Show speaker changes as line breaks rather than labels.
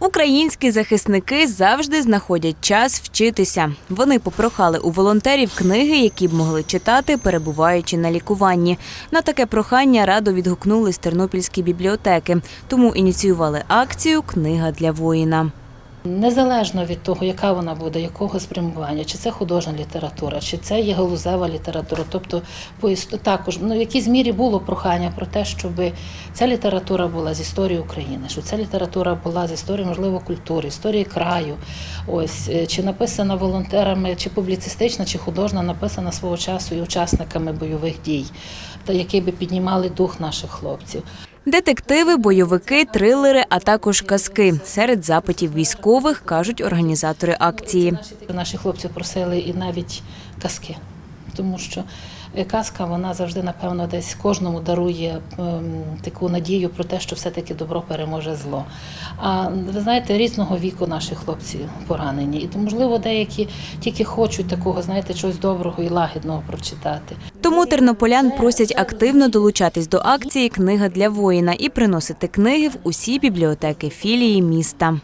Українські захисники завжди знаходять час вчитися. Вони попрохали у волонтерів книги, які б могли читати, перебуваючи на лікуванні. На таке прохання радо відгукнулись тернопільські бібліотеки, тому ініціювали акцію Книга для воїна.
Незалежно від того, яка вона буде, якого спрямування, чи це художня література, чи це є галузева література. Тобто, також ну, в якійсь мірі було прохання про те, щоб ця література була з історії України, щоб ця література була з історії, можливо, культури, історії краю. Ось е, чи написана волонтерами, чи публіцистична, чи художня, написана свого часу і учасниками бойових дій, та які би піднімали дух наших хлопців.
Детективи, бойовики, трилери, а також казки серед запитів військових кажуть організатори акції.
Наші хлопці просили і навіть казки, тому що е, казка вона завжди, напевно, десь кожному дарує ем, таку надію про те, що все-таки добро переможе зло. А ви знаєте, різного віку наші хлопці поранені. І можливо, деякі тільки хочуть такого, знаєте, чогось доброго і лагідного прочитати.
Тому тернополян просять активно долучатись до акції Книга для воїна і приносити книги в усі бібліотеки філії міста.